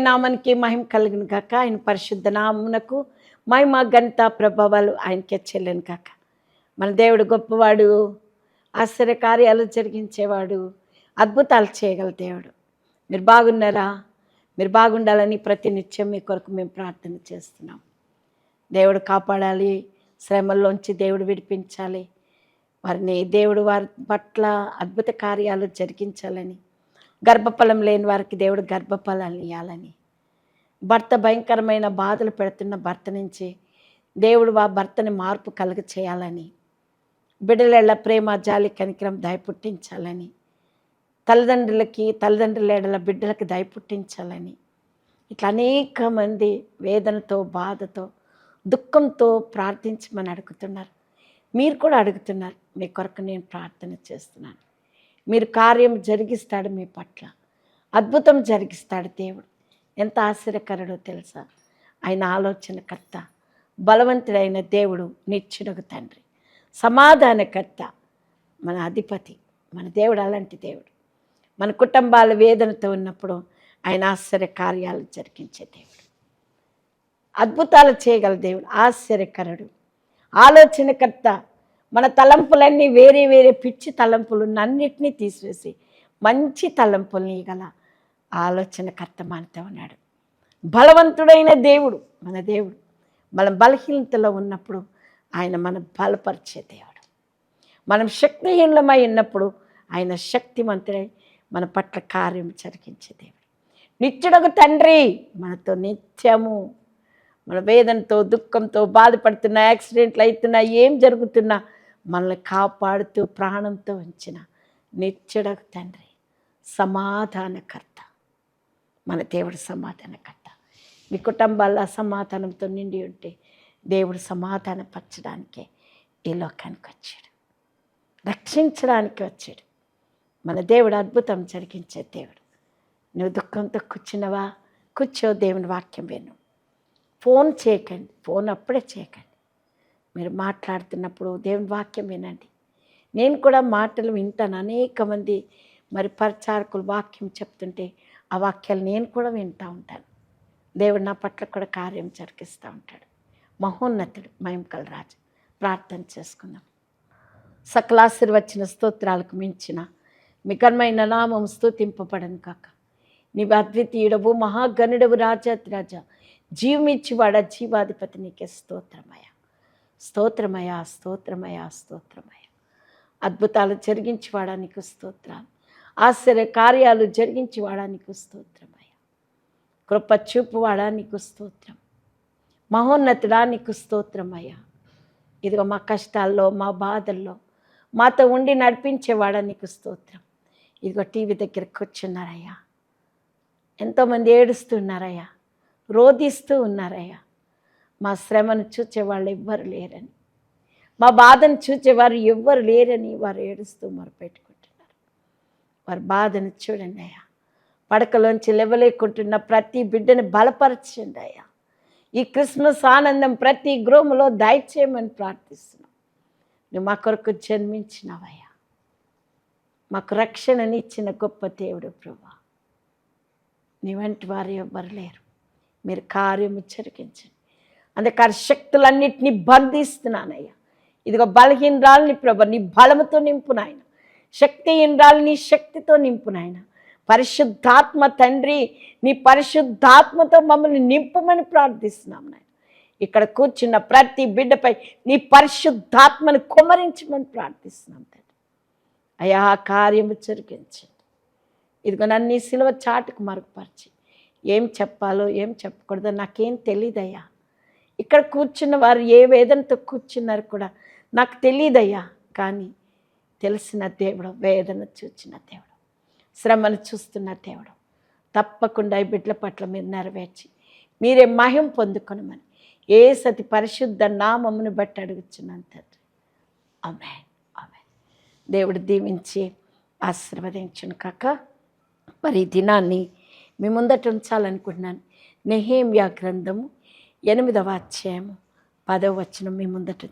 దేవుని నామానికి మహిమ కలిగిన కాక ఆయన పరిశుద్ధ నామునకు మహిమ ఘనత ప్రభావాలు ఆయనకే చెల్లెను కాక మన దేవుడు గొప్పవాడు ఆశ్చర్య కార్యాలు జరిగించేవాడు అద్భుతాలు చేయగల దేవుడు. మీరు బాగున్నారా? మీరు బాగుండాలని ప్రతినిత్యం మీ కొరకు మేము ప్రార్థన చేస్తున్నాం. దేవుడు కాపాడాలి శ్రమల్లోంచి దేవుడు విడిపించాలి. వారిని దేవుడు వారి పట్ల అద్భుత కార్యాలు జరిగించాలని గర్భఫలం లేని వారికి దేవుడు గర్భఫలాన్ని ఇవ్వాలని భర్త భయంకరమైన బాధలు పెడుతున్న భర్త నుంచి దేవుడు ఆ భర్తని మార్పు కలుగ చేయాలని బిడ్డల ప్రేమ జాలి కనికరం దయపుట్టించాలని. తల్లిదండ్రులకి తల్లిదండ్రులేడల బిడ్డలకి దయ పుట్టించాలని ఇట్లా అనేక మంది వేదనతో బాధతో దుఃఖంతో ప్రార్థించమని అడుగుతున్నారు. మీరు కూడా అడుగుతున్నారు మీ కొరకు నేను ప్రార్థన చేస్తున్నాను. మీరు కార్యం జరిగిస్తాడు మీ పట్ల. అద్భుతం జరిగిస్తాడు దేవుడు. ఎంత ఆశ్చర్యకరుడో తెలుసా? ఆయన ఆలోచనకర్త బలవంతుడైన దేవుడు నిచ్చునకు తండ్రి సమాధానకర్త మన అధిపతి మన దేవుడు అలాంటి దేవుడు. మన కుటుంబాల వేదనతో ఉన్నప్పుడు ఆయన ఆశ్చర్య కార్యాలు జరిగించే దేవుడు. అద్భుతాలు చేయగల దేవుడు ఆశ్చర్యకరుడు. ఆలోచనకర్త మన తలంపులన్నీ వేరే వేరే పిచ్చి తలంపులు అన్నిటినీ తీసివేసి మంచి తలంపుల్ని గల ఆలోచనకర్త మనతో ఉన్నాడు. బలవంతుడైన దేవుడు మన దేవుడు. మనం బలహీనతలో ఉన్నప్పుడు ఆయన మనం బలపరిచే దేవుడు. మనం శక్తిహీనమై ఉన్నప్పుడు ఆయన శక్తివంతుడై మన పట్ల కార్యం జరిగించే దేవుడు. నిత్యుడకు తండ్రి మనతో నిత్యము. మన వేదనతో దుఃఖంతో బాధపడుతున్న యాక్సిడెంట్లు అవుతున్నా ఏం జరుగుతున్నా మనల్ని కాపాడుతూ ప్రాణంతో ఉంచిన నిత్యుడకు తండ్రి సమాధానకర్త మన దేవుడు సమాధానకర్త. మీ కుటుంబాల్లో అసమాధానంతో నిండి ఉంటే దేవుడు సమాధానపరచడానికే ఈ లోకానికి వచ్చాడు. రక్షించడానికి వచ్చాడు. మన దేవుడు అద్భుతం జరిగించే దేవుడు. నువ్వు దుఃఖంతో కూర్చున్నవా? కూర్చో దేవుని వాక్యం విను. ఫోన్ చేయకండి. ఫోన్ అప్పుడే చేయకండి. మీరు మాట్లాడుతున్నప్పుడు దేవుని వాక్యం వినండి. నేను కూడా మాటలు వింటాను. అనేక మంది మరి పరిచారకులు వాక్యం చెప్తుంటే ఆ వాక్యాలు నేను కూడా వింటూ ఉంటాను. దేవుడు నా పట్ల కూడా కార్యం జరిగిస్తూ ఉంటాడు. మహోన్నతుడు మహిమకల రాజు. ప్రార్థన చేసుకుందాం. సకలాశీర్వచన స్తోత్రాలకు మించిన మికన్మైన నామం స్తుతింపబడను కాక. నీవు అద్వితీయుడవు మహాగణుడవు రాజాతిరాజ జీవమిచ్చివాడ జీవాధిపతి నీకే స్తోత్రమయ స్తోత్రమయ స్తోత్రమయ స్తోత్రమయ అద్భుతాలు జరిగించేవాడా నీకు స్తోత్రాలు? ఆశ్చర్య కార్యాలు జరిగించేవాడా నీకు స్తోత్రమయ కృప చూపువాడా నీకు స్తోత్రం? మహోన్నతుడా నీకు స్తోత్రమయ్యా ఇదిగో మా కష్టాల్లో మా బాధల్లో మాతో ఉండి నడిపించేవాడా నీకు స్తోత్రం? ఇదిగో టీవీ దగ్గర కూర్చున్నారయ్యా. ఎంతోమంది ఏడుస్తున్నారయ్యా రోధిస్తూ ఉన్నారయ్యా. మా శ్రమను చూచేవాళ్ళు ఎవ్వరు లేరని. మా బాధను చూచేవారు ఎవ్వరు లేరని వారు ఏడుస్తూ మొరపెట్టుకుంటున్నారు వారి బాధను చూడండి అయ్యా. పడకలోంచి లేవలేకుంటున్న ప్రతి బిడ్డని బలపరచండి అయ్యా. ఈ క్రిస్మస్ ఆనందం ప్రతి గృహంలో దయచేయమని ప్రార్థిస్తున్నాం. నువ్వు మా కొరకు జన్మించినవయ్యా. మాకు రక్షణనిచ్చిన గొప్ప దేవుడు ప్రభా. నీ వంటి వారు ఎవ్వరు లేరు. మీరు కార్యము జరిగించండి. అందుకని శక్తులన్నిటినీ బంధిస్తున్నానయ్యా. ఇదిగో బలహీనరాలని ప్రభ నీ బలముతో నింపు నాయన. శక్తిహీనరాలు నీ శక్తితో నింపు నాయన. పరిశుద్ధాత్మ తండ్రి నీ పరిశుద్ధాత్మతో మమ్మల్ని నింపమని ప్రార్థిస్తున్నాం నాయన. ఇక్కడ కూర్చున్న ప్రతి బిడ్డపై నీ పరిశుద్ధాత్మను కుమరించమని ప్రార్థిస్తున్నాం తండ్రి. అయా కార్యము జరిగించండి ఇదిగో నన్ను నీ సిలువ చాటుకు మరుగుపరిచి. ఏం చెప్పాలో ఏం చెప్పకూడదో నాకేం తెలియదయ్యా ఇక్కడ కూర్చున్న వారు ఏ వేదనతో కూర్చున్నారు కూడా నాకు తెలియదయ్యా కానీ తెలిసిన దేవుడు వేదన చూచిన దేవుడు శ్రమను చూస్తున్న దేవుడు తప్పకుండా ఈ బిడ్డల పట్ల మీరు నెరవేర్చి మీరే మహిం పొందుకొనమని ఏ సతి పరిశుద్ధ నామమును బట్టి అడుగుచున్నాను తండ్రి. ఆమె ఆమె దేవుడు దీవించి ఆశీర్వదించును కాక. మరి ఈ దినాన్ని మీ ముందట ఉంచాలనుకుంటున్నాను. నెహేమ్యా గ్రంథము ఎనిమిదవ అధ్యాయము పదవ వచనం మీ ముందట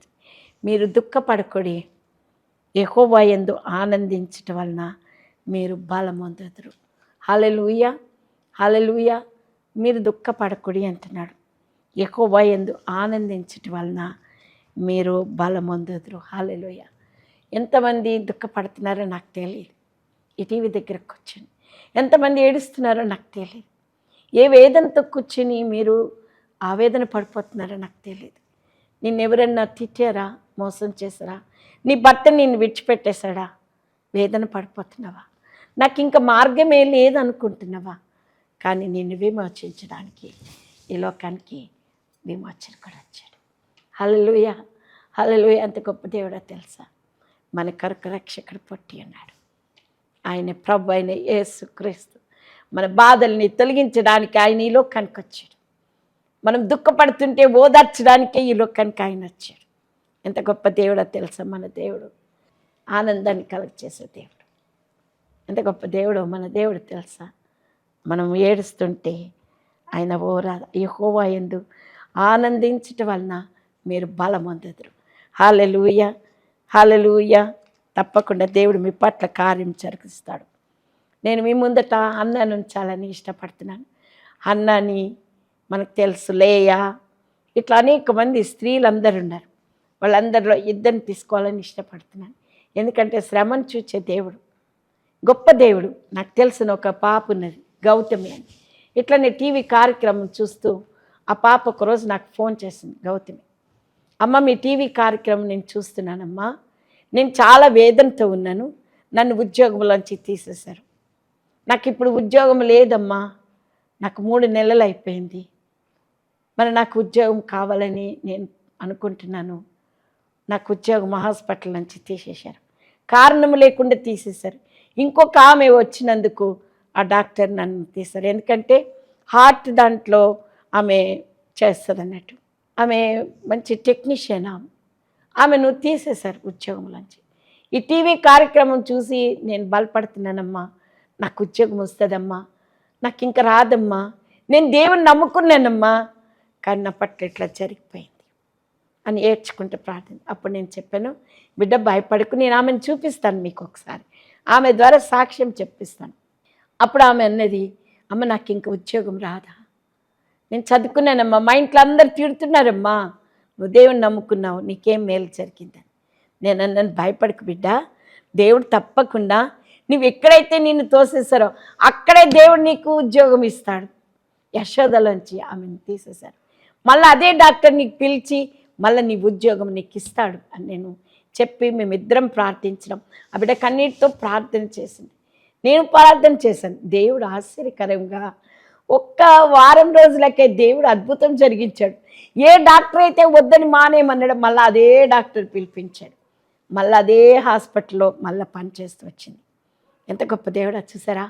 మీరు దుఃఖపడకొడి ఎహోవా ఎందు ఆనందించటం వలన మీరు బలమొందదురు. హలెలూయ హలెలూయ మీరు దుఃఖపడకుడి అంటున్నాడు. ఎహోవా ఎందు ఆనందించటం వలన మీరు బలమొందదురు. హలెలూయ ఎంతమంది దుఃఖపడుతున్నారో నాకు తెలియదు. ఇటీవీ దగ్గరకు కూర్చొని. ఎంతమంది ఏడుస్తున్నారో నాకు తెలియదు. ఏ వేదంతో కూర్చుని మీరు ఆవేదన పడిపోతున్నారో నాకు తెలియదు నిన్ను ఎవరన్నా తిట్టారా? మోసం చేశారా? నీ భర్త నిన్ను విడిచిపెట్టేశాడా? వేదన పడిపోతున్నావా? నాకు ఇంకా మార్గమే లేదనుకుంటున్నావా? కానీ నిన్ను విమోచించడానికి ఈ లోకానికి విమోచన కూడా వచ్చాడు. హలలుయ హలలుయ అంత గొప్ప దేవుడో తెలుసా? మన కరుకు రక్షకుడు పొట్టి ఉన్నాడు. ఆయన ప్రభు అయిన యేసు క్రీస్తు మన బాధల్ని తొలగించడానికి ఆయన ఈ లోకానికి వచ్చాడు. మనం దుఃఖపడుతుంటే ఓదార్చడానికే ఈ లోకానికి ఆయన వచ్చాడు. ఎంత గొప్ప దేవుడో తెలుసా మన దేవుడు? ఆనందాన్ని కలగచేసే దేవుడు. ఎంత గొప్ప దేవుడు మన దేవుడు తెలుసా? మనం ఏడుస్తుంటే ఆయన ఓరా యహోవా ఎందు ఆనందించటం వలన మీరు బలం పొందదురు హాలెలూయ హాలెలూయ తప్పకుండా దేవుడు మీ పట్ల కార్యం జరిగిస్తాడు. నేను మీ ముందట అన్నాను ఉంచాలని ఇష్టపడుతున్నాను. అన్నాని మనకు తెలుసు లేయా? ఇట్లా అనేక మంది స్త్రీలందరూ ఉన్నారు వాళ్ళందరిలో ఇద్దరిని తీసుకోవాలని ఇష్టపడుతున్నాను. ఎందుకంటే శ్రమను చూచే దేవుడు. గొప్ప దేవుడు. నాకు తెలిసిన ఒక పాప ఉన్నది గౌతమి అని. ఇట్లనే టీవీ కార్యక్రమం చూస్తూ ఆ పాప ఒకరోజు నాకు ఫోన్ చేసింది గౌతమి. అమ్మ మీ టీవీ కార్యక్రమం నేను చూస్తున్నానమ్మా. నేను చాలా వేదనతో ఉన్నాను. నన్ను ఉద్యోగంలోంచి తీసేశారు. నాకు ఇప్పుడు ఉద్యోగం లేదమ్మా. నాకు మూడు నెలలు అయిపోయింది. మరి నాకు ఉద్యోగం కావాలని నేను అనుకుంటున్నాను. నాకు ఉద్యోగం హాస్పిటల్ నుంచి తీసేశారు. కారణం లేకుండా తీసేశారు. ఇంకొక ఆమె వచ్చినందుకు ఆ డాక్టర్ నన్ను తీశారు. ఎందుకంటే హార్ట్ దాంట్లో ఆమె చేస్తుంది అన్నట్టు. ఆమె మంచి టెక్నీషియన్ ఆమె. ఆమెను తీసేశారు ఉద్యోగంలోంచి ఈ టీవీ కార్యక్రమం చూసి నేను బలపడుతున్నానమ్మా. నాకు ఉద్యోగం వస్తుందమ్మా. నాకు ఇంకా రాదమ్మా. నేను దేవుని నమ్ముకున్నానమ్మా. కానీ నా పట్ల ఇట్లా జరిగిపోయింది అని ఏడ్చుకుంటూ ప్రార్థన. అప్పుడు నేను చెప్పాను బిడ్డ భయపడకు నేను ఆమెను చూపిస్తాను మీకు ఒకసారి. ఆమె ద్వారా సాక్ష్యం చెప్పిస్తాను. అప్పుడు ఆమె అన్నది అమ్మ నాకు ఇంక ఉద్యోగం రాదా? నేను చదువుకున్నానమ్మా మా ఇంట్లో అందరు తిడుతున్నారమ్మా. నువ్వు దేవుని నమ్ముకున్నావు నీకేం మేలు జరిగిందని. నేను అన్నాను భయపడకు బిడ్డ దేవుడు తప్పకుండా నువ్వు ఎక్కడైతే నిన్ను తోసేశారో అక్కడే దేవుడు నీకు ఉద్యోగం ఇస్తాడు. యశోదలోంచి ఆమెను తీసేశారు. మళ్ళీ అదే డాక్టర్ నీకు పిలిచి మళ్ళీ నీ ఉద్యోగం నీకు ఇస్తాడు అని నేను చెప్పి మేమిద్దరం ప్రార్థించడం ఆ బిడ్డ కన్నీటితో ప్రార్థన చేసింది. నేను ప్రార్థన చేశాను. దేవుడు ఆశ్చర్యకరంగా ఒక్క వారం రోజులకే దేవుడు అద్భుతం జరిగించాడు. ఏ డాక్టర్ అయితే వద్దని మానేయమన్నాడు మళ్ళీ అదే డాక్టర్ పిలిపించాడు. మళ్ళీ అదే హాస్పిటల్లో మళ్ళీ పనిచేస్తూ వచ్చింది. ఎంత గొప్ప దేవుడు చూసారా?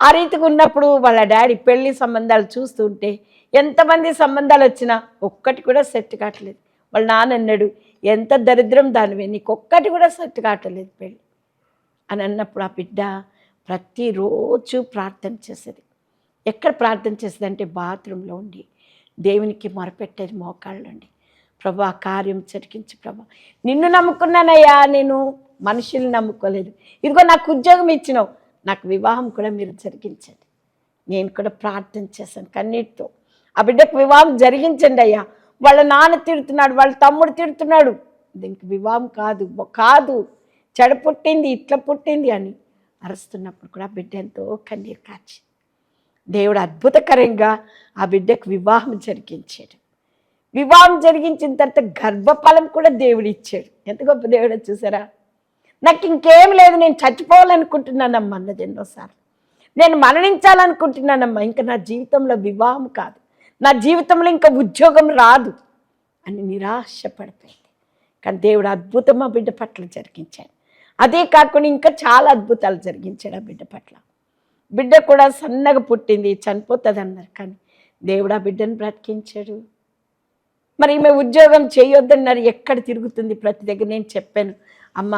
ఆ రీతిగా ఉన్నప్పుడు వాళ్ళ డాడీ పెళ్ళి సంబంధాలు చూస్తుంటే ఎంతమంది సంబంధాలు వచ్చినా ఒక్కటి కూడా సెట్ కావట్లేదు. వాళ్ళ నాన్న అన్నాడు ఎంత దరిద్రం దానివే నీకు ఒక్కటి కూడా సెట్ కావట్లేదు పెళ్ళి. అని అన్నప్పుడు ఆ బిడ్డ ప్రతిరోజు ప్రార్థన చేసేది. ఎక్కడ ప్రార్థన చేసేది అంటే బాత్రూంలో ఉండి దేవునికి మొరపెట్టేది మోకాళ్ళు ఉండి. ప్రభా కార్యం జరిగించి ప్రభా. నిన్ను నమ్ముకున్నానయ్యా నేను మనుషుల్ని నమ్ముకోలేదు. ఇదిగో నాకు ఉద్యోగం ఇచ్చినావు నాకు వివాహం కూడా మీరు జరిగించండి. నేను కూడా ప్రార్థన చేశాను కన్నీటితో. ఆ బిడ్డకు వివాహం జరిగించండి అయ్యా. వాళ్ళ నాన్న తిడుతున్నాడు వాళ్ళ తమ్ముడు తిడుతున్నాడు. దీనికి వివాహం కాదు కాదు. చెడ పుట్టింది ఇట్లా పుట్టింది అని అరుస్తున్నప్పుడు కూడా ఆ బిడ్డ ఎంతో కన్నీరు కాచి దేవుడు అద్భుతకరంగా ఆ బిడ్డకు వివాహం జరిగించాడు. వివాహం జరిగించిన తర్వాత గర్భఫలం కూడా దేవుడు ఇచ్చాడు. ఎంత గొప్ప దేవుడో చూసారా? నాకు ఇంకేం లేదు నేను చచ్చిపోవాలనుకుంటున్నానమ్మా అన్నది ఎన్నోసార్లు. నేను మరణించాలనుకుంటున్నానమ్మా. ఇంకా నా జీవితంలో వివాహం కాదు. నా జీవితంలో ఇంకా ఉద్యోగం రాదు అని నిరాశపడిపోయింది. కానీ దేవుడు అద్భుతం ఆ బిడ్డ పట్ల జరిగించాడు. అదే కాకుండా ఇంకా చాలా అద్భుతాలు జరిగించాడు ఆ బిడ్డ పట్ల. బిడ్డ కూడా సన్నగా పుట్టింది చనిపోతుంది అన్నారు. కానీ దేవుడు ఆ బిడ్డను బ్రతికించాడు. మరి ఈమె ఉద్యోగం చేయొద్దన్నారు. ఎక్కడ తిరుగుతుంది ప్రతి దగ్గర? నేను చెప్పాను. అమ్మ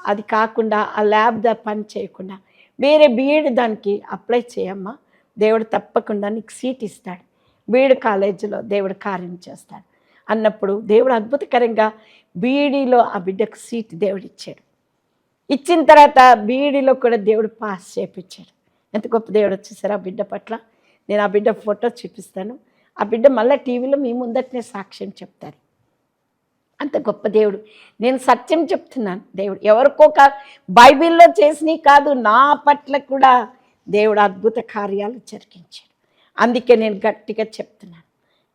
అది కాకుండా ఆ ల్యాబ్ దా పని చేయకుండా వేరే బీఎడ్ దానికి అప్లై చేయమ్మా. దేవుడు తప్పకుండా నీకు సీట్ ఇస్తాడు. బీఎడ్ కాలేజీలో దేవుడు కార్యం చేస్తాడు. అన్నప్పుడు దేవుడు అద్భుతకరంగా బీఈడీలో ఆ బిడ్డకు సీట్ దేవుడు ఇచ్చాడు ఇచ్చిన తర్వాత బీఈడీలో కూడా దేవుడు పాస్ చేపించాడు ఎంత గొప్ప దేవుడు వచ్చేసారు ఆ బిడ్డ పట్ల. నేను ఆ బిడ్డ ఫోటో చూపిస్తాను. ఆ బిడ్డ మళ్ళీ టీవీలో మీ ముందటనే సాక్ష్యం చెప్తారు. అంత గొప్ప దేవుడు. నేను సత్యం చెప్తున్నాను. దేవుడు ఎవరికో కా బైబిల్లో చేసినవి కాదు నా పట్ల కూడా దేవుడు అద్భుత కార్యాలు జరిగించాడు. అందుకే నేను గట్టిగా చెప్తున్నాను.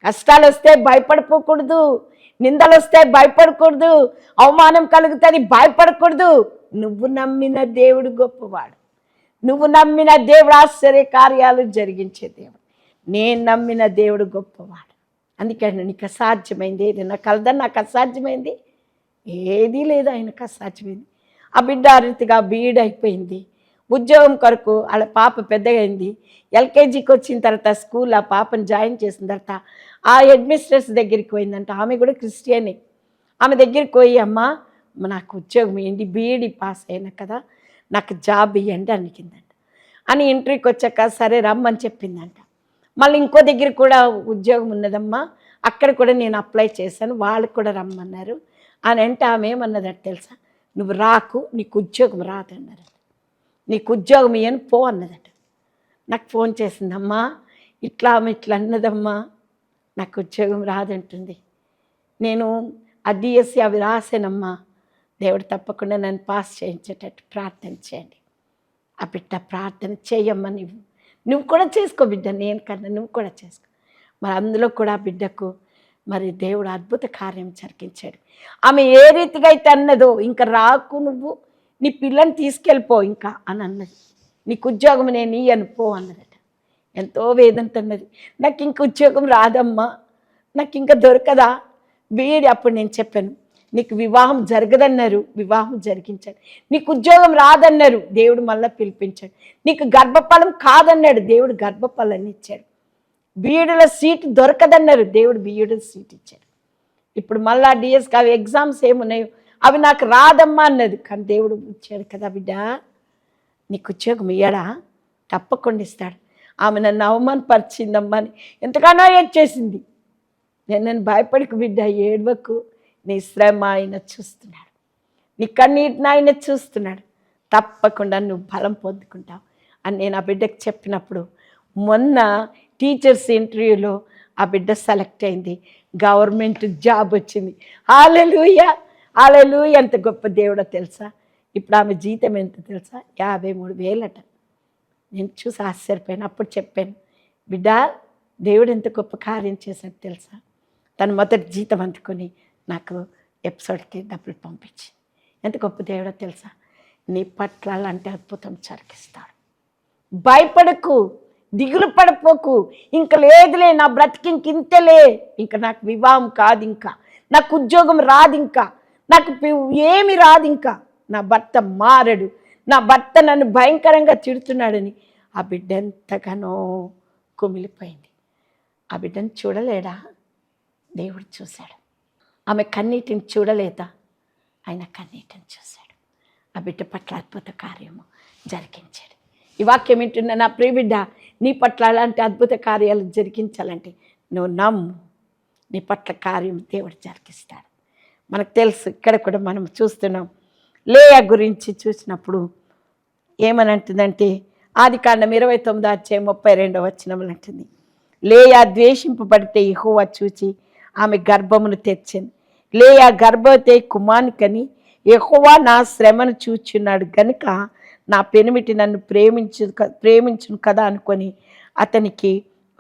కష్టాలు వస్తే భయపడిపోకూడదు నిందలు వస్తే భయపడకూడదు అవమానం కలుగుతుంది భయపడకూడదు. నువ్వు నమ్మిన దేవుడు గొప్పవాడు. నువ్వు నమ్మిన దేవుడు ఆశ్చర్య కార్యాలు జరిగించే దేవుడు. నేను నమ్మిన దేవుడు గొప్పవాడు. అందుకని నీకు అసాధ్యమైంది. ఏది నా కలదని నాకు అసాధ్యమైంది? ఏదీ లేదు ఆయనకు అసాధ్యమైంది. ఆ బిడ్డ రీతిగా బీఈడ్ అయిపోయింది ఉద్యోగం కొరకు వాళ్ళ పాప పెద్దగా అయింది ఎల్కేజీకి వచ్చిన తర్వాత స్కూల్ ఆ పాపను జాయిన్ చేసిన తర్వాత ఆ అడ్మినిస్ట్రేషన్ దగ్గరికి పోయిందంట. ఆమె కూడా క్రిస్టియనే. ఆమె దగ్గరికి పోయి అమ్మ నాకు ఉద్యోగం ఏంటి? బీఈడి పాస్ అయినా కదా నాకు జాబ్ ఇవ్వండి అనికిందంట. అని ఇంటర్వ్యూకి వచ్చాక సరే రమ్మని చెప్పిందంట. మళ్ళీ ఇంకో దగ్గర కూడా ఉద్యోగం ఉన్నదమ్మా అక్కడ కూడా నేను అప్లై చేశాను వాళ్ళకి కూడా రమ్మన్నారు. అని అంటే ఆమె ఏమన్నదట తెలుసా? నువ్వు రాకు నీకు ఉద్యోగం రాదన్నారు. నీకు ఉద్యోగం ఇయ్యను పో అన్నదట. నాకు ఫోన్ చేసిందమ్మా ఇట్లా ఆమె ఇట్లా అన్నదమ్మా నాకు ఉద్యోగం రాదంటుంది. నేను ఆ డిఎస్సి అవి రాసానమ్మా దేవుడు తప్పకుండా నన్ను పాస్ చేయించేటట్టు ప్రార్థన చేయండి. ఆ బిడ్డ ప్రార్థన చేయమ్మా నువ్వు. నువ్వు కూడా చేసుకో బిడ్డ నేను కన్నా నువ్వు కూడా చేసుకో. మరి అందులో కూడా ఆ బిడ్డకు మరి దేవుడు అద్భుత కార్యం జరిగించాడు. ఆమె ఏ రీతిగా అయితే అన్నదో ఇంకా రాకు నువ్వు. నీ పిల్లని తీసుకెళ్ళిపో ఇంకా అని అన్నది. నీకు ఉద్యోగం నేను ఇయ్యను పో అన్నదట. ఎంతో వేదంతో అన్నది. నాకు ఇంక ఉద్యోగం రాదమ్మా నాకు ఇంకా దొరకదా? బీఈడి అప్పుడు నేను చెప్పాను నీకు వివాహం జరగదన్నారు వివాహం జరిగించాడు. నీకు ఉద్యోగం రాదన్నారు దేవుడు మళ్ళీ పిలిపించాడు. నీకు గర్భఫలం కాదన్నాడు దేవుడు గర్భఫలాన్ని ఇచ్చాడు. బీఈడీలో సీట్ దొరకదన్నారు దేవుడు బీఈడీలో సీట్ ఇచ్చాడు. ఇప్పుడు మళ్ళా డిఎస్కి అవి ఎగ్జామ్స్ ఏమున్నాయో అవి నాకు రాదమ్మా అన్నది. కానీ దేవుడు ఇచ్చాడు కదా బిడ్డ నీకు ఉద్యోగం ఇయ్యడా? తప్పకుండా ఇస్తాడు. ఆమె నన్ను అవమానపరిచిందమ్మా అని ఎంతగానో చేసింది నేను నన్ను భయపడికి బిడ్డ ఏడవకు. నీ శ్రమ ఆయన చూస్తున్నాడు. నీ కన్నీటిని ఆయన చూస్తున్నాడు. తప్పకుండా నువ్వు బలం పొందుకుంటావు అని నేను ఆ బిడ్డకు చెప్పినప్పుడు మొన్న టీచర్స్ ఇంటర్వ్యూలో ఆ బిడ్డ సెలెక్ట్ అయింది. గవర్నమెంట్ జాబ్ వచ్చింది. హాలెలూయ! హాలెలూయ ఎంత గొప్ప దేవుడో తెలుసా? ఇప్పుడు ఆమె జీతం ఎంత తెలుసా? యాభై మూడు వేలట. నేను చూసి ఆశ్చర్యపోయాను. అప్పుడు చెప్పాను బిడ్డ దేవుడు ఎంత గొప్ప కార్యం చేశాడు తెలుసా? తను మొదటి జీతం అందుకొని నాకు ఎపిసోడ్కి డబ్బులు పంపించి. ఎంత గొప్ప దేవుడో తెలుసా? నీ పట్ల అలాంటి అద్భుతం చరికిస్తాడు భయపడకు దిగులు పడిపోకు. ఇంక లేదులే నా బ్రతికి ఇంక ఇంక నాకు వివాహం కాదు ఇంకా నాకు ఉద్యోగం రాదు ఇంకా నాకు ఏమి రాదు ఇంకా. నా భర్త మారడు. నా భర్త నన్ను భయంకరంగా తిడుతున్నాడని ఆ బిడ్డ ఎంతగానో కుమిలిపోయింది. ఆ బిడ్డను చూడలేడా? దేవుడు చూశాడు. ఆమె కన్నీటిని చూడలేదా? ఆయన కన్నీటిని చూశాడు. ఆ బిడ్డ పట్ల అద్భుత కార్యము జరిగించాడు. ఈ వాక్యం వింటున్న నా ప్రియబిడ్డ నీ పట్ల అలాంటి అద్భుత కార్యాలు జరిగించాలంటే నువ్వు నమ్ము. నీ పట్ల కార్యం దేవుడు జరిగిస్తాడు. మనకు తెలుసు ఇక్కడ కూడా మనం చూస్తున్నాం. లేయా గురించి చూసినప్పుడు ఏమని అంటుందంటే ఆది కాండం ఇరవై తొమ్మిది వచ్చే ముప్పై రెండవ వచనములు అంటుంది. లేయా ద్వేషింపబడితే ఇహోవా చూచి ఆమె గర్భమును తెచ్చింది లేయా గర్భవతే కుమానికని ఎహోవా నా శ్రమను చూచున్నాడు గనుక నా పెనిమిటి నన్ను ప్రేమించు ప్రేమించును కదా అనుకొని అతనికి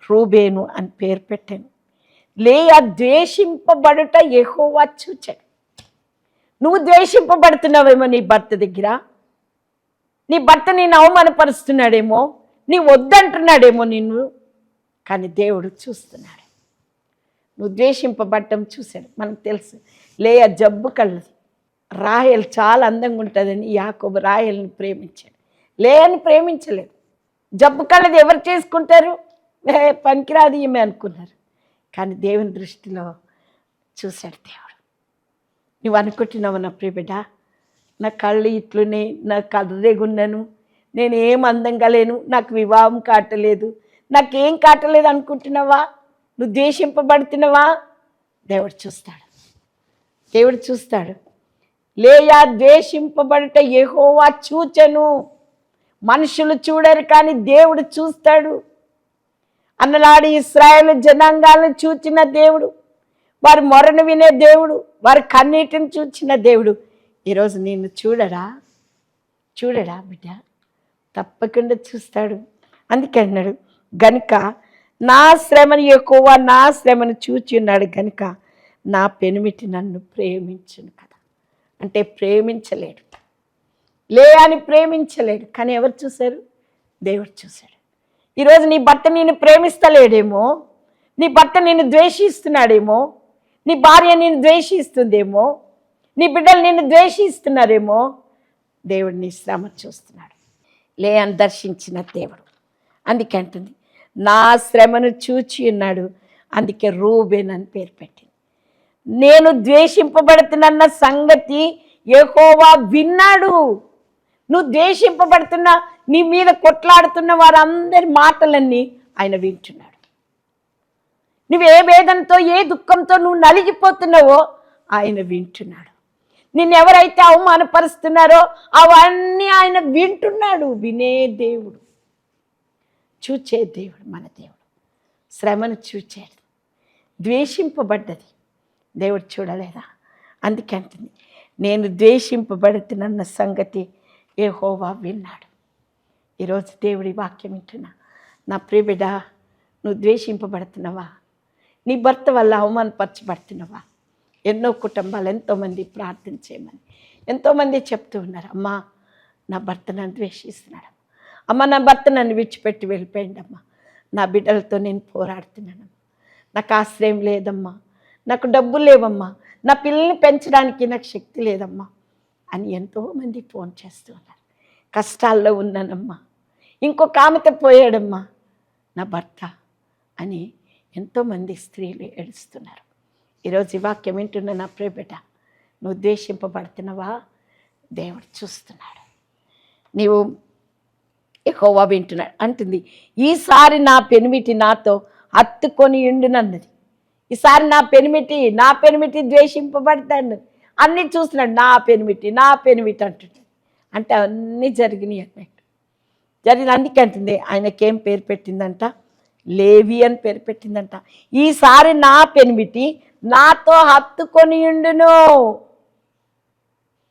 రూబేను అని పేరు పెట్టాను. లేయా ద్వేషింపబడుట ఎహోవా చూచాడు నువ్వు ద్వేషింపబడుతున్నావేమో నీ భర్త దగ్గర? నీ భర్త నేను అవమానపరుస్తున్నాడేమో? నీ వద్దంటున్నాడేమో నిన్ను? కానీ దేవుడు చూస్తున్నాడు. నువ్వు ద్వేషింపబడటం చూశాడు. మనకు తెలుసు. లేయ జబ్బు కళ్ళది. రాయలు చాలా అందంగా ఉంటుందని యాకోబు రాయల్ని ప్రేమించాడు. లేయని ప్రేమించలేదు. జబ్బు కళ్ళది ఎవరు చేసుకుంటారు? పనికిరాదు ఈమె అనుకున్నారు. కానీ దేవుని దృష్టిలో చూశాడు దేవుడు. నువ్వు అనుకుంటున్నావు నా ప్రియబిడ్డ నా కళ్ళు ఇట్లునే నా కర్రెగున్నాను నేను ఏం అందంగా లేను నాకు వివాహం కాటలేదు నాకేం కాటలేదు అనుకుంటున్నావా? నువ్వు ద్వేషింపబడుతున్నావా? దేవుడు చూస్తాడు. దేవుడు చూస్తాడు. లేయా ద్వేషింపబడట ఏహోవా చూచను. మనుషులు చూడరు కానీ దేవుడు చూస్తాడు. అన్ననాడు ఇస్రాయేల్ జనాంగాలను చూచిన దేవుడు వారి మొరను వినే దేవుడు వారి కన్నీటిని చూచిన దేవుడు. ఈరోజు నిన్ను చూడరా? చూడడా బిడ్డ? తప్పకుండా చూస్తాడు. అందుకే అన్నాడు గనుక నా శ్రమను ఎక్కువ నా శ్రమను చూచి ఉన్నాడు గనుక నా పెనిమిటి నన్ను ప్రేమించను కదా. అంటే ప్రేమించలేడు. లే అని ప్రేమించలేడు. కానీ ఎవరు చూశారు? దేవుడు చూశాడు. ఈరోజు నీ భర్త నేను ప్రేమిస్తలేడేమో నీ భర్త నేను ద్వేషిస్తున్నాడేమో నీ భార్య నేను ద్వేషిస్తుందేమో నీ బిడ్డలు నేను ద్వేషిస్తున్నారేమో దేవుడు నీ శ్రమ చూస్తున్నాడు. లే అని దర్శించిన దేవుడు. అందుకే అంటుంది నా శ్రమను చూచి ఉన్నాడు అందుకే రూబేన్ అని పేరు పెట్టింది. నేను ద్వేషింపబడుతున్న సంగతి ఏకోవా విన్నాడు. నువ్వు ద్వేషింపబడుతున్నా నీ మీద కొట్లాడుతున్న వారందరి మాటలన్నీ ఆయన వింటున్నాడు. నువ్వు ఏ వేదనతో ఏ దుఃఖంతో నువ్వు నలిగిపోతున్నావో ఆయన వింటున్నాడు. నిన్ను ఎవరైతే అవమానపరుస్తున్నారో అవన్నీ ఆయన వింటున్నాడు. వినే దేవుడు. చూచే దేవుడు మన దేవుడు. శ్రమను చూచేది. ద్వేషింపబడ్డది. దేవుడు చూడలేదా? అందుకే అంటుంది నేను ద్వేషింపబడుతున్న సంగతి ఏ హోవా విన్నాడు. ఈరోజు దేవుడి వాక్యం వింటున్నా. నా ప్రియబిడ నువ్వు ద్వేషింపబడుతున్నావా? నీ భర్త వల్ల అవమానపరచబడుతున్నావా? ఎన్నో కుటుంబాలు ఎంతోమంది ప్రార్థన చేయమని ఎంతోమంది చెప్తూ ఉన్నారు అమ్మా నా భర్త నన్ను ద్వేషిస్తున్నాడు అమ్మ నా భర్త నన్ను విడిచిపెట్టి వెళ్ళిపోయింది అమ్మా నా బిడ్డలతో నేను పోరాడుతున్నానమ్మా. నాకు ఆశ్రయం లేదమ్మా. నాకు డబ్బు లేవమ్మా. నా పిల్లల్ని పెంచడానికి నాకు శక్తి లేదమ్మా. అని ఎంతోమంది ఫోన్ చేస్తూ ఉన్నారు. కష్టాల్లో ఉన్నానమ్మా. ఇంకొక ఆమెతో పోయాడమ్మా. నా భర్త అని ఎంతోమంది స్త్రీలు ఏడుస్తున్నారు. ఈరోజు ఈ వాక్యం వింటున్న నా ప్రియబిడ్డ నువ్వు ద్వేషింపబడుతున్నావా? దేవుడు చూస్తున్నాడు. నీవు ఎక్కువ వింటున్నాడు. అంటుంది ఈసారి నా పెనిమిటి నాతో హత్తుకొని ఉండునన్నది. ఈసారి నా పెనిమిటి నా పెనిమిటి ద్వేషింపబడతాను. అన్నీ చూస్తున్నాడు నా పెనిమిటి నా పెనిమిటి అంటున్నాడు అంటే అవన్నీ జరిగినాయి అన్నట్టు. జరిగిన అందుకే అంటుంది ఆయనకేం పేరు పెట్టిందంట? లేవి అని పేరు పెట్టిందంట. ఈసారి నా పెనిమిటి నాతో హత్తుకొని ఉండును.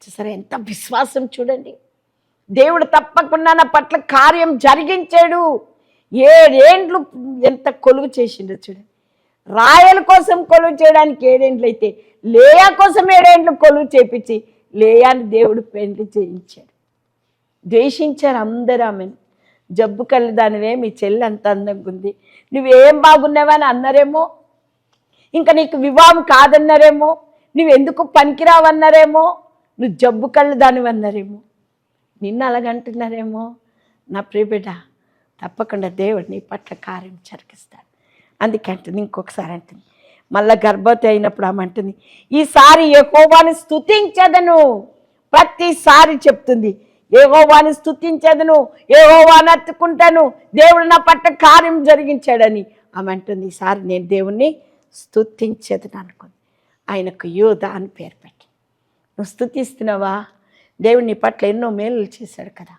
చూసారా ఎంత విశ్వాసం చూడండి. దేవుడు తప్పకుండా నా పట్ల కార్యం జరిగించాడు. ఏడేండ్లు ఎంత కొలువు చేసిండో చూడండి. రాయల కోసం కొలువు చేయడానికి ఏడేండ్లు అయితే లేయా కోసం ఏడేండ్లు కొలువు చేపించి లేయాని దేవుడు పెండ్లి చేయించాడు. ద్వేషించారు అందరూ ఆమెను. జబ్బు కళ్ళు దానివే మీ చెల్లి అంత అందంగా ఉంది. నువ్వేం బాగున్నావని అన్నారేమో. ఇంకా నీకు వివాహం కాదన్నారేమో. నువ్వెందుకు పనికిరావన్నారేమో. నువ్వు జబ్బు కళ్ళు దానివి అన్నారేమో. నిన్ను అలాగంటున్నారేమో. నా ప్రియబిడ్డ తప్పకుండా దేవుడు నీ పట్ల కార్యం జరిగిస్తాడు అందుకే అంటుంది ఇంకొకసారి అంటుంది. మళ్ళీ గర్భవతి అయినప్పుడు ఆమె అంటుంది ఈసారి యెహోవాని స్తుతించదను. ప్రతిసారి చెప్తుంది ఏహోవాని స్థుతించదును ఏహోవాని అత్తుకుంటాను దేవుడు నా పట్ల కార్యం జరిగించాడని. ఆమె అంటుంది ఈసారి నేను దేవుణ్ణి స్తుతించదను అనుకుంది. ఆయనకు యోధ అని పేరు పెట్టి. నువ్వు స్థుతిస్తున్నావా దేవుడిని పట్ల ఎన్నో మేలు చేశాడు కదా.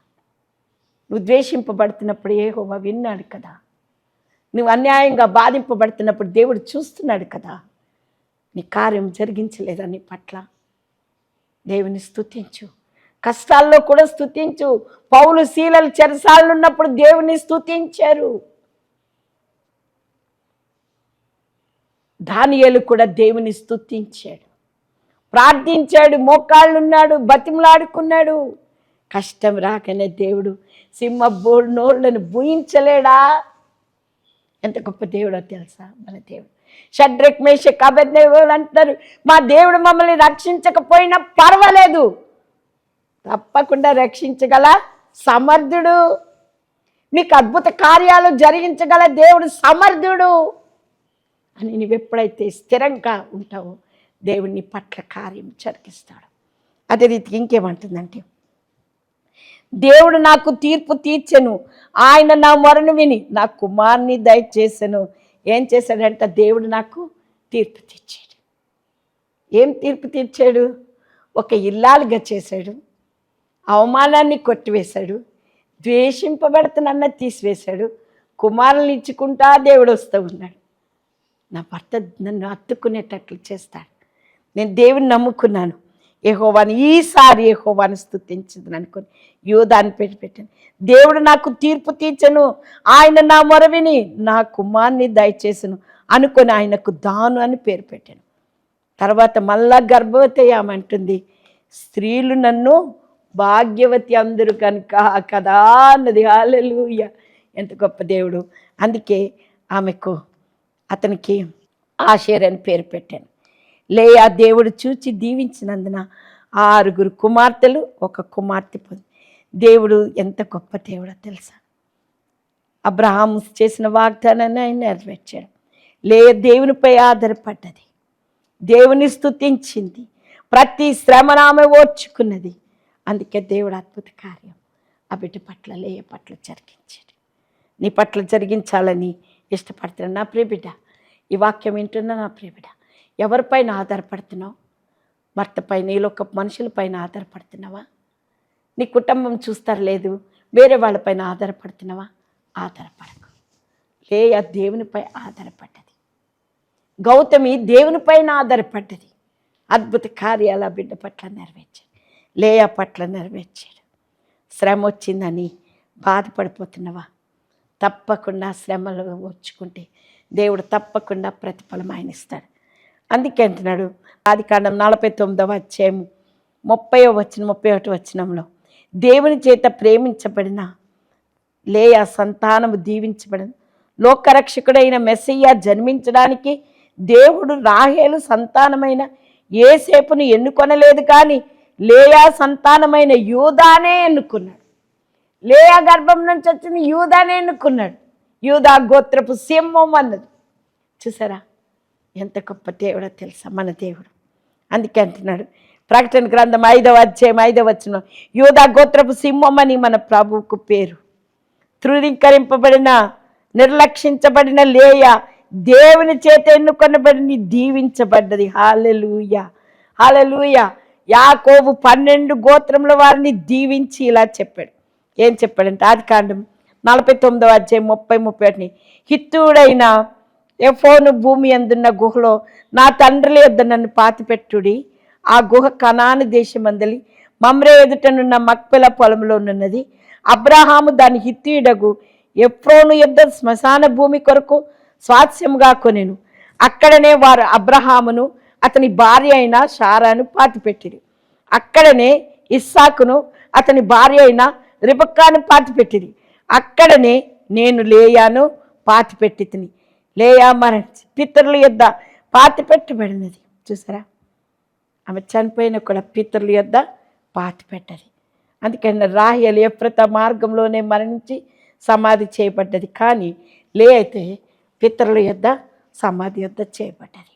నువ్వు ద్వేషింపబడుతున్నప్పుడు ఏహోవా విన్నాడు కదా. నువ్వు అన్యాయంగా బాధింపబడుతున్నప్పుడు దేవుడు చూస్తున్నాడు కదా. నీ కార్యం జరిగించలేదా నీ పట్ల? దేవుని స్థుతించు కష్టాల్లో కూడా స్థుతించు పౌలు శీలలు చెరసాలున్నప్పుడు దేవుని స్తుతించారు. దానియేలు కూడా దేవుని స్తుతించాడు. ప్రార్థించాడు మోకాళ్ళున్నాడు బతిమలాడుకున్నాడు. కష్టం రాకనే దేవుడు సింహ బోర్డు నోళ్ళను భూయించలేడా? ఎంత గొప్ప దేవుడో తెలుసా? మన దేవుడు. షడ్రక్ మేషక్ అభ్యర్థులు అంటారు మా దేవుడు మమ్మల్ని రక్షించకపోయినా పర్వాలేదు. తప్పకుండా రక్షించగల సమర్థుడు. నీకు అద్భుత కార్యాలు జరిగించగల దేవుడు సమర్థుడు అని నువ్వు ఎప్పుడైతే స్థిరంగా ఉంటావో దేవుని పట్ల కార్యం జరిగిస్తాడు. అదే రీతికి ఇంకేమంటుందంటే దేవుడు నాకు తీర్పు తీర్చెను. ఆయన నా మొరను విని నా కుమార్ని దయచేసెను. ఏం చేశాడంట దేవుడు నాకు తీర్పు తీర్చాడు. ఏం తీర్పు తీర్చాడు? ఒక ఇల్లాలుగా చేశాడు. అవమానాన్ని కొట్టివేశాడు ద్వేషింపబడుతున్న తీసివేశాడు కుమారుని ఇచ్చుకుంటా దేవుడు వస్తూ ఉన్నాడు. నా భర్త నన్ను అత్తుకునేటట్లు చేస్తాడు. నేను దేవుని నమ్ముకున్నాను. ఏహోవాని ఈసారి ఏహోవాని స్థుతించదు అనుకుని యోధాన్ని పెట్టి పెట్టాను. దేవుడు నాకు తీర్పు తీర్చను. ఆయన నా మొరవిని నా కుమార్ని దయచేసను అనుకొని ఆయనకు దాను అని పేరు పెట్టాను. తర్వాత మళ్ళా గర్భవతి అయ్యామంటుంది. స్త్రీలు నన్ను భాగ్యవతి అందరూ కనుక కదా అన్నది. హాలెలూయ ఎంత గొప్ప దేవుడు. అందుకే ఆమెకు అతనికి ఆషేర్ అని పేరు పెట్టాను. లేయా దేవుడు చూచి దీవించినందున ఆరుగురు కుమార్తెలు ఒక కుమార్తె పొంది. దేవుడు ఎంత గొప్ప దేవుడో తెలుసా? అబ్రహాం చేసిన వాగ్దానాన్ని ఆయన నెరవేర్చాడు. లే దేవునిపై ఆధారపడ్డది. దేవుని స్తుతించింది. ప్రతి శ్రమను ఆమె ఓర్చుకున్నది. అందుకే దేవుడు అద్భుత కార్యం. ఆ బిడ్డ పట్ల లేయ పట్ల జరిగించాడు నీ పట్ల జరిగించాలని ఇష్టపడుతున్నాను నా ప్రియబిడ్డ ఈ వాక్యం వింటున్నా నా ప్రియబిడ్డ ఎవరిపైన ఆధారపడుతున్నావు? భర్తపైన ఈ లోక మనుషులపైన ఆధారపడుతున్నావా? నీ కుటుంబం చూస్తారు లేదు వేరే వాళ్ళపైన ఆధారపడుతున్నావా? ఆధారపడకు. లేయ దేవునిపై ఆధారపడ్డది. గౌతమి దేవునిపైన ఆధారపడ్డది. అద్భుత కార్యాల బిడ్డ పట్ల నెరవేర్చాడు. లేయా పట్ల నెరవేర్చాడు శ్రమ వచ్చిందని బాధపడిపోతున్నావా? తప్పకుండా శ్రమలు వచ్చుకుంటే దేవుడు తప్పకుండా ప్రతిఫలం ఆయన ఇస్తాడు. అందుకే అంటున్నాడు ఆది కాండం నలభై తొమ్మిదవ అధ్యాయము ముప్పై వచ్చిన ముప్పై ఒకటి వచ్చినంలో దేవుని చేత ప్రేమించబడిన లేయా సంతానము దీవించబడిన. లోకరక్షకుడైన మెస్సయ్య జన్మించడానికి దేవుడు రాహేలు సంతానమైన ఏసేపును ఎన్నుకొనలేదు కానీ లేయా సంతానమైన యూదానే ఎన్నుకున్నాడు. లేయా గర్భం నుంచి వచ్చిన యూదానే ఎన్నుకున్నాడు. యూదా గోత్రపు సింహం అన్నది. చూసారా? ఎంత గొప్ప దేవుడో తెలుసా మన దేవుడు. అందుకే అంటున్నాడు. ప్రకటన గ్రంథం ఐదవ అధ్యాయం ఐదవ వచ్చిన యూదా గోత్రపు సింహం అని మన ప్రభువుకు పేరు. తృణీకరింపబడిన నిర్లక్షించబడిన లేయ దేవుని చేత ఎన్నుకొనబడిని దీవించబడ్డది. హాలెలూయ. హాలెలూయ. యాకోబు పన్నెండు గోత్రముల వారిని దీవించి ఇలా చెప్పాడు. ఏం చెప్పాడంటే ఆది కాండం నలభై తొమ్మిదవ అధ్యాయం ముప్పై ముప్పై ఒకటిని హిత్తుడైన ఎఫోను భూమి అందున్న గుహలో నా తండ్రుల యొద్ద నన్ను పాతిపెట్టుడి. ఆ గుహ కనాను దేశమందలి మమ్రే ఎదుటనున్న మక్పెల పొలంలో ఉన్నది. అబ్రహాము దాని హిత్తుయుడగు ఎఫ్రోను యొద్ద శ్మశాన భూమి కొరకు స్వాస్యముగా కొనెను. అక్కడనే వారు అబ్రహామును అతని భార్య అయిన షారాను పాతిపెట్టిరి అక్కడనే ఇస్సాకును అతని భార్య అయిన రిబక్కాను పాతిపెట్టిరి అక్కడనే నేను లేయాను పాతిపెట్టి తిని లేయా మరణించి పితరుల యొద్ద పాతిపెట్టబడినది. చూసారా? ఆమె చనిపోయిన కూడా పితరుల యొద్ద పాతిపెట్టది. అందుకని రాహ్యలు ఎప్రత మార్గంలోనే మరణించి సమాధి చేయబడ్డది. కానీ లే అయితే పితరుల యొద్ద సమాధి యొద్ద చేయబడ్డది.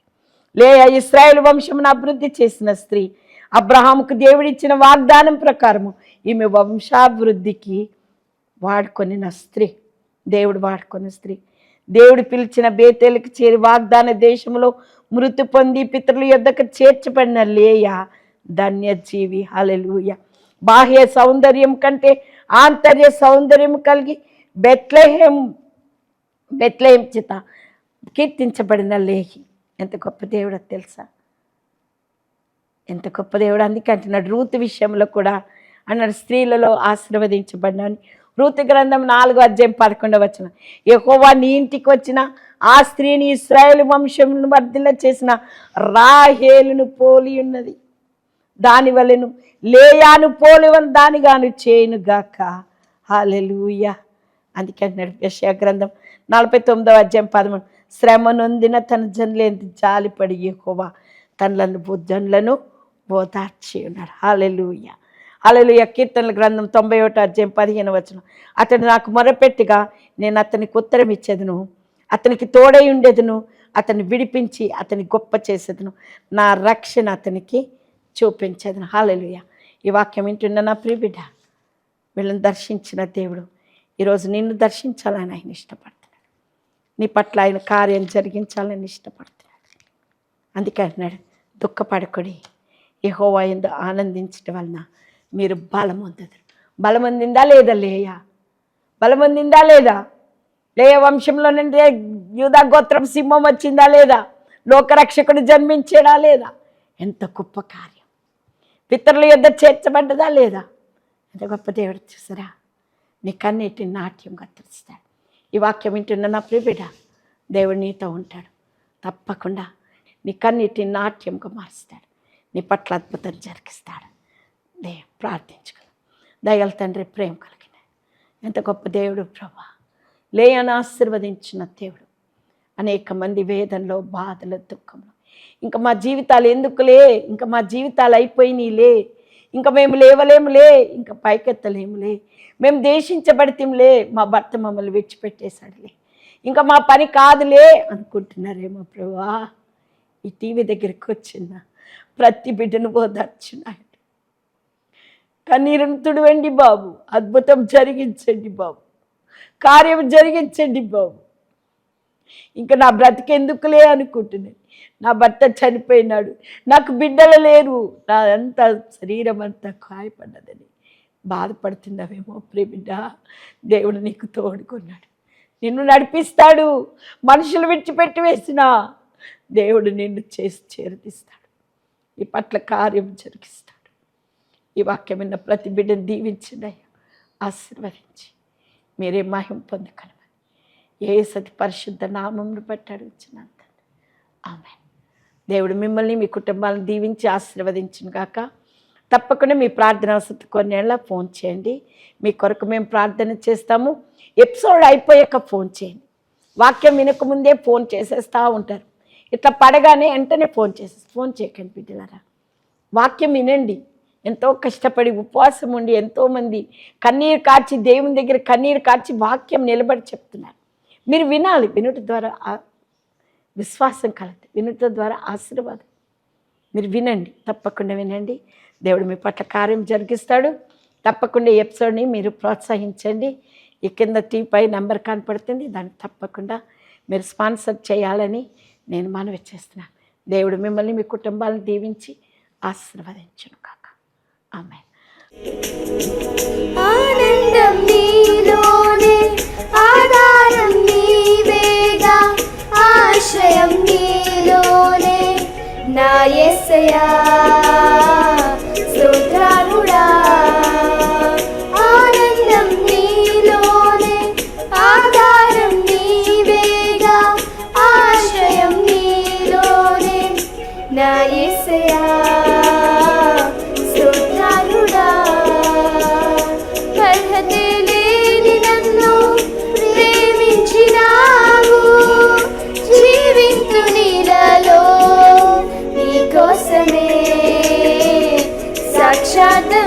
లేయ ఇస్రాయేల్ వంశమును అభివృద్ధి చేసిన స్త్రీ. అబ్రహాముకు దేవుడిచ్చిన వాగ్దానం ప్రకారము ఈమె వంశాభివృద్ధికి వాడుకొనిన స్త్రీ. దేవుడు వాడుకొని స్త్రీ. దేవుడు పిలిచిన బేతేలకు చేరి వాగ్దాన దేశంలో మృతి పొంది పితరుల యొద్దకు చేర్చబడిన లేయ ధన్యజీవి. హలెలూయ బాహ్య సౌందర్యం కంటే ఆంతర్య సౌందర్యం కలిగి బెత్లహేం బెత్లహేం చిత కీర్తించబడిన లేహి. ఎంత గొప్ప దేవుడో తెలుసా? ఎంత గొప్ప దేవుడు. అందుకే అంటున్నాడు రూతు విషయంలో కూడా అన్నాడు స్త్రీలలో ఆశీర్వదించబడినని రూతు గ్రంథం నాలుగో అధ్యాయం పదకొండవ వచ్చిన ఎక్కువ నీ ఇంటికి వచ్చిన ఆ స్త్రీని ఇస్రాయేల్ వంశమును వర్ధిల్ల చేసిన రాహేలును పోలి ఉన్నది. దాని వలెను లేయాను పోలి దానిగాను చేయను గాక. హాలెలూయ అందుకే అంటున్నాడు యశ గ్రంథం నలభై తొమ్మిదవ అధ్యాయం పదమూడు. శ్రమ నొందిన తన జనులేంది జాలిపడి యెహోవా తనలను బుద్ధనులను ఓదార్చి ఉన్నాడు హాలెలూయ హాలెలూయ కీర్తనల గ్రంథం తొంభై ఒకటి అధ్యాయం పదిహేను వచ్చిన అతడు నాకు మొరపెట్టిగా నేను అతనికి ఉత్తరం ఇచ్చేదను. అతనికి తోడై ఉండేదను. అతన్ని విడిపించి అతని గొప్ప చేసేదను. నా రక్షణ అతనికి చూపించేదను. హాలెలుయ ఈ వాక్యం వింటున్న నా ప్రియబిడ్డ? వీళ్ళని దర్శించిన దేవుడు. ఈరోజు నిన్ను దర్శించాలని ఆయన ఇష్టపడతాను నీ పట్ల ఆయన కార్యం జరిగించాలని ఇష్టపడుతున్నాడు అందుకే అంటున్నాడు దుఃఖపడకుడి. యహోవా ఎందు ఆనందించడం వలన మీరు బలం పొందదు బలం అందిందా లేదా లేయ? బలం అందిందా లేదా? లేయ వంశంలో నుండి యూదా గోత్రం సింహం వచ్చిందా లేదా? లోకరక్షకుడు జన్మించేడా లేదా? ఎంత గొప్ప కార్యం. పితరుల యుద్ధ చేర్చబడ్డదా లేదా? ఎంత గొప్ప దేవుడు చూసారా? నీ కన్నీటిని నాట్యం కత్తిరిస్తాడు ఈ వాక్యం వింటున్న నా ప్రియబిడ దేవుడు నీతో ఉంటాడు. తప్పకుండా నీ కన్నీటిని నాట్యంగా మారుస్తాడు. నీ పట్ల అద్భుతం జరిగిస్తాడు. దే ప్రార్థించుకో. దయల తండ్రి ప్రేమ కలిగిన. ఎంత గొప్ప దేవుడు ప్రభా. లేయని ఆశీర్వదించిన దేవుడు. అనేక మంది వేదనలో బాధలు దుఃఖంలో. ఇంకా మా జీవితాలు ఎందుకులే? ఇంకా మా జీవితాలు అయిపోయినాయిలే ఇంకా మేము లేవలేములే ఇంకా పైకెత్తలేములే. మేము దేశించబడితేంలే మా భర్త మమ్మల్ని విడిచిపెట్టేశాడులే. ఇంకా మా పని కాదులే అనుకుంటున్నారేమో ప్రభా. ఈ టీవీ దగ్గరికి వచ్చిన ప్రతి బిడ్డను ఓదార్చున్నాడు. కన్నీరును తుడవండి బాబు. అద్భుతం జరిగించండి బాబు. కార్యం జరిగించండి బాబు. ఇంకా నా బ్రతికెందుకులే అనుకుంటున్నాను. నా భర్త చనిపోయినాడు. నాకు బిడ్డలు లేరు. నా అంతా శరీరం అంతా గాయపడ్డదని బాధపడుతున్నావేమో ప్రేమిడ్డ దేవుడు నీకు తోడుకున్నాడు నిన్ను నడిపిస్తాడు. మనుషులు విడిచిపెట్టి వేసినా దేవుడు నిన్ను చేసి చేరదీస్తాడు. ఈ పట్ల కార్యం జరిగిస్తాడు. ఈ వాక్యం విన్న ప్రతి బిడ్డను దీవించిందయ్యా ఆశీర్వదించి. మీరే మహిం పొందగలమని ఏ సతి పరిశుద్ధ నామంను బట్టి అడుగుచున్నాను. ఆమె దేవుడు మిమ్మల్ని మీ కుటుంబాలను దీవించి ఆశీర్వదించిన గాక. తప్పకుండా మీ ప్రార్థన వసతి కొన్నేళ్ళ ఫోన్ చేయండి. మీ కొరకు మేము ప్రార్థన చేస్తాము. ఎపిసోడ్ అయిపోయాక ఫోన్ చేయండి. వాక్యం వినకముందే ఫోన్ చేసేస్తూ ఉంటారు. ఇట్లా పడగానే వెంటనే ఫోన్ చేసి ఫోన్ చేయకండి బిడ్డలారా. వాక్యం వినండి. ఎంతో కష్టపడి ఉపవాసం ఉండి ఎంతోమంది కన్నీరు కార్చి దేవుని దగ్గర కన్నీరు కార్చి వాక్యం నిలబడి చెప్తున్నారు. మీరు వినాలి వినుట ద్వారా విశ్వాసం కలదు. వినుట ద్వారా ఆశీర్వాదం. మీరు వినండి తప్పకుండా వినండి. దేవుడు మీ పట్ల కార్యం జరిగిస్తాడు. తప్పకుండా ఈ ఎపిసోడ్ని మీరు ప్రోత్సహించండి. ఈ కింద టీపై నెంబర్ కనపడుతుంది. దాన్ని తప్పకుండా మీరు స్పాన్సర్ చేయాలని నేను మనవి చేస్తున్నాను. దేవుడు మిమ్మల్ని మీ కుటుంబాలను దీవించి ఆశీర్వదించను కాక. ఆమె ఆనందం నీలోనే ఆధారం నీవేగా ఆశ్రయం నీలోనే నా ఎస్సయా shut the